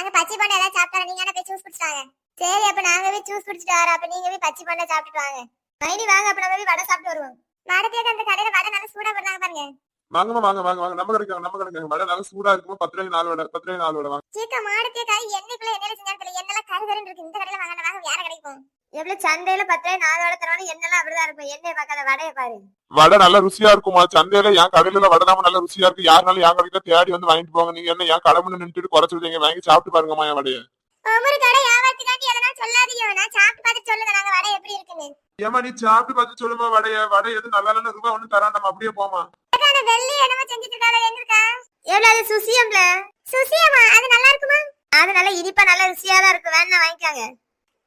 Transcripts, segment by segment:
நாங்க பச்சை பண்ண ஏதாவது சாப்பிட்டா நீங்க என்ன போய் ஜூஸ் குடிச்சிட்டாங்க சரி அப்ப நாங்க போய் ஜூஸ் குடிச்சிட்டு வரோம். அப்ப நீங்க போய் பச்சை பண்ண சாப்பிட்டுட்டு வாங்க. மைனி வாங்க அப்ப நம்ம போய் வடை சாப்பிட்டு வருவோம். வடை வடத்தையே அந்த கடையில வடை நல்லா சூடா போடுறாங்க பாருங்க. வாங்கம்மா வாங்க வாங்க வாங்க. நம்ம கிடைக்காங்க நம்ம கிடைக்காங்க வடை நல்லா சூடா இருக்குமோ பத்து ரூபாய் நாலு வடை பத்து ரூபாய் நாலு வடை வாங்க. சீக்கா மாடத்தே காய் எண்ணெய்க்குள்ள எண்ணெயில செஞ்சாலும் தெரியல. எண்ணெய்லாம் கருகருன்னு இருக்கு. இந்த கடையில வாங்க வாங்க வேற கிடைக்கும் எவ்வளவு சந்தையில பத்து ரூபாய் நாலு வடை தரணும் எண்ணெய்லாம் அப்படிதான் இருக்கும். எண்ணெய் பார்க்காத வடையை பாரு. வடை நல்லா ருசியா இருக்குமா? சந்தையில என் கடையில வடை தான் நல்லா ருசியா இருக்கு. யாருனாலும் என் கடையில தேடி வந்து வாங்கிட்டு போங்க. நீங்க என்ன என் கடை முன்ன நின்றுட்டு குறைச்சு விடுங்க வாங்கி சாப்பிட்டு பாருங்கம்மா என் வடைய. ஒவ்வொரு கடை வியாபாரத்துக்காண்டி எதனா சொல்லாதீங்க நான் சாப்பிட்டு பார்த்து சொல்லுங்க. நாங்க வடை எப்படி இருக்குன்னு. ஏமா நீ சாப்பிட்டு பார்த்து சொல்லுமா வடைய. வடை எது நல்லா இல்லைன்னு ரூபாய் ஒண்ணு தரான் நம்ம அப்படியே போமா வெள்ளி என்னமோ செஞ்சுட்டு இருக்காங்க எங்க இருக்கா? எவ்வளவு அது சுசியம்ல? சுசியமா? அது நல்லா இருக்குமா? அது நல்லா இனிப்பா நல்ல ருசியா தான் இருக்கும் வேணா வாங்கிக்காங்க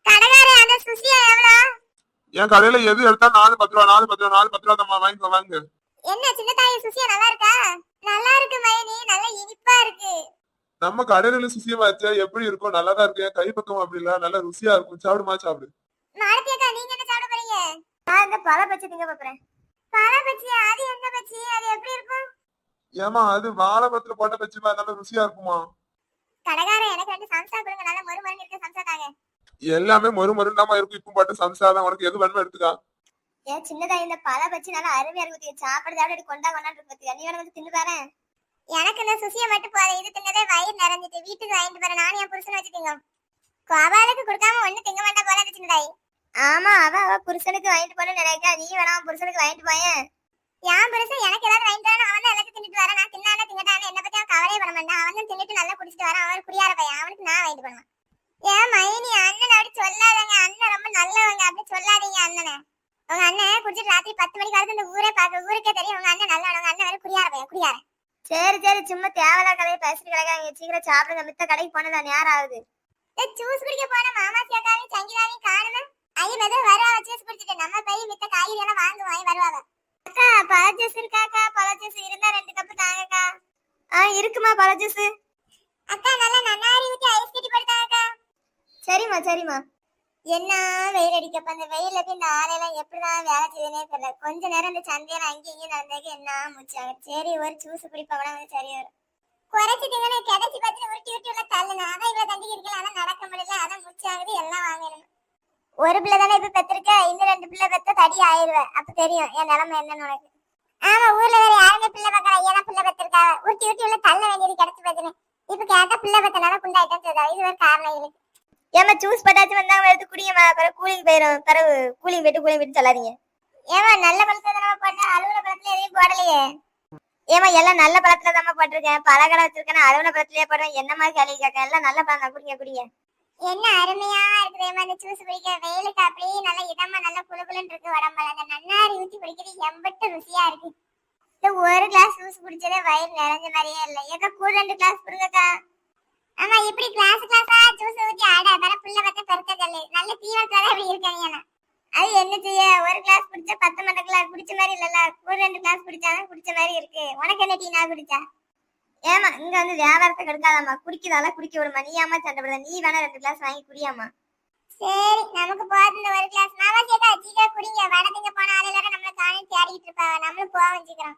கடைக்காரே அந்த சுசியா எவ்வளவு என் கடையில எது எடுத்தா நாலு பத்து ரூபா நாலு பத்து ரூபா நாலு பத்து ரூபா தம்மா வாங்கிக்கோ வாங்க. என்ன சின்ன தாய் சுசியா நல்லா இருக்கா? நல்லா இருக்கு மைனி. நல்ல இனிப்பா இருக்கு. நம்ம கடையில சுசியமா வச்சா எப்படி இருக்கும் நல்லா தான் இருக்கு. கை பக்கம் அப்படி இல்ல. நல்லா ருசியா இருக்கும். சாப்பிடுமா சாப்பிடு. மாருதி அக்கா நீங்க என்ன சாப்பிட போறீங்க? நான் இந்த பழ பச்சி திங்க போறேன். ஏமா அது வாழைப்பத்துல போட்ட வச்சுமா நல்லா ருசியா இருக்குமா? கடைக்காரன் எனக்கு ரெண்டு சம்சா கொடுங்க. நல்ல மொறு மொறுன்னு இருக்க சம்சா தாங்க எல்லாமே மொறு மொறுண்டாம இருக்கும் இப்போ பாட்டு சம்சாரம் உனக்கு எது வேணுமோ எடுத்துக்கா. ஏன் சின்னதா இந்த பழ பச்சி நல்லா அருமையா இருக்கு சாப்பிட சாப்பிட கொண்டா கொண்டாண்டு இருக்கு நீ வேணா வந்து தின்னு பாரு. எனக்கு இந்த சுசிய மட்டும் போதும். இது தின்னதே வயிறு நிறைஞ்சிட்டு வீட்டுக்கு வாங்கிட்டு போறேன் நானும் என் புருஷனை வச்சுக்கோங்க. கோபாலுக்கு கொடுக்காம ஒண்ணு திங்க மாட்டா போல சின்னதாய். ஆமா அவ அவ புருஷனுக்கு வாங்கிட்டு போல நினைக்கா நீ வேணா புருஷனுக்கு வாங்கிட்டு போயேன். என் புருஷன் எனக்கு ஏதாவது வாங்கிட்டு வரணும் அவன் எல்லாத்தையும் தின்னுட்டு வரேன்? நான் தின்னானே திங்கட்டானே என்ன பத்தி அவன் கவலையே பண்ண மாட்டான். அவன் தான் தின்னுட்டு நல்லா குடிச்சிட்டு வரான். அவன் குடியார பையன். அவனுக்கு நான் வாங்கிட்டு போனேன் ஏன் மைனி அண்ணன் அப்படி சொல்லாதங்க. அண்ணன் ரொம்ப நல்லவங்க. அப்படி சொல்லாதீங்க அண்ணனை. உங்க அண்ணன் குடிச்சிட்டு ராத்திரி பத்து மணிக்கு வரது இந்த ஊரே பார்க்க ஊருக்கே தெரியும். உங்க அண்ணன் நல்லவன். உங்க அண்ணன் வேற குடியார பையன் குடியார. சரி சரி. சும்மா தேவையில்லா கதையை பேசிட்டு கிடக்காங்க சீக்கிரம் சாப்பிடுங்க. மித்த கடைக்கு போனதான். நேரம் ஆகுது ஜூஸ் குடிக்க போன மாமா இருக்குமா பழ ஜூஸ் அக்கா நல்லா நன்னாரி ஊத்தி ஐஸ் கட்டி போட்டாங்கக்கா சரிம்மா சரிம்மா. என்ன வெயில் அடிக்கப்ப அந்த வெயில்ல போய் இந்த ஆளையெல்லாம் எப்படிதான் வேலை செய்யுதுனே தெரியல. கொஞ்ச நேரம் இந்த சந்தையில அங்கேயும் இங்கேயும் நடந்ததுக்கு என்ன முடிச்சாங்க சரி ஒரு ஜூஸ் குடிப்பவனா வந்து சரி வரும் குறைச்சி திங்கன்னு கிடைச்சி பார்த்து உருட்டி உருட்டி உள்ள தள்ளுன அதான் இவ்வளவு தண்டிக்கு இருக்கல அதான் நடக்க முடியல. அதான் முடிச்சாகுது எல்லாம் வாங்கணும் ஒரு பிள்ளை தானே இப்ப பெற்றிருக்க இன்னும் ரெண்டு பிள்ளை பெத்த தடி ஆயிருவேன் அப்ப தெரியும். என் நிலைமை என்னன்னு உனக்கு. ஆமா ஊர்ல வேற யாருமே பிள்ளை பார்க்கற ஐயா தான் பிள்ளை பெற்றிருக்காங்க உருட்டி உருட்டி உள்ள தள்ள வேண்டியது கிடைச்சு பார்த்துன்னு இப்ப கேட்டா பிள்ளை பெத்தனால குண்டாயிட்டேன்னு சொல்றாங்க. இது ஒரு காரணம் இருக்கு ஏமா ஜூஸ் பட்டாச்சு வந்தாங்க எடுத்து குடிங்கம்மா. பிறகு கூலிங் போயிடும் பிறகு கூலிங் போயிட்டு கூலிங் போயிட்டு சொல்லாதீங்க. ஏமா நல்ல பழத்தை தானே போட்டா? அலுவல பழத்துல எதையும் போடலையே. ஏமா எல்லாம் நல்ல பழத்துல தான் போட்டிருக்கேன். பலகடை வச்சிருக்கேன் அலுவல பழத்திலேயே போடுறேன். என்ன மாதிரி கேள்வி கேட்க எல்லாம் நல்ல பழம் தான். குடிங்க குடிங்க. என்ன அருமையா இருக்குது அந்த ஜூஸ் குடிக்க வெயிலுக்கு அப்படியே நல்ல இதமா நல்ல குளுகுலுன்னு இருக்கு உடம்புல. அந்த நன்னாரி ஊத்தி குடிக்கிறது எம்பட்டு ருசியா இருக்கு. ஒரு கிளாஸ் ஜூஸ் குடிச்சதே வயிறு நிறைஞ்ச மாதிரியே இல்ல. ஏக்கா கூட ரெண்டு கிளாஸ் கொடுங்கக்கா. ஆமா இப்படி கிளாஸ் கிளாஸா ஜூஸ் ஊத்தி ஆட அதனால புள்ள பார்த்தா பெருக்க நல்ல தீவனத்துல இப்படி இருக்காங்க அது என்ன செய்ய? ஒரு கிளாஸ் குடிச்சா பத்து மணி கிளாஸ் குடிச்ச மாதிரி இல்லல்ல. கூட ரெண்டு கிளாஸ் குடிச்சாதான் குடிச்ச மாதிரி இருக்கு. உனக்கு என்ன டீ நான் குடிச்சா? ஏமா இங்க வந்து வியாபாரத்தை கெடுக்காதாம்மா. குடிக்கிறதால குடிக்க விடுமா நீ ஏமா சண்டை போடுற? நீ வேணா ரெண்டு கிளாஸ் வாங்கி குடியாமா சரி நமக்கு போகுது இந்த ஒரு கிளாஸ் நான் சேர்த்தா சீக்கிரம் குடிங்க. வடதிங்க போன ஆள் எல்லாரும் நம்மள காணி தேடிட்டு இருப்பாங்க. நம்மளும் போவோம் சீக்கிரம்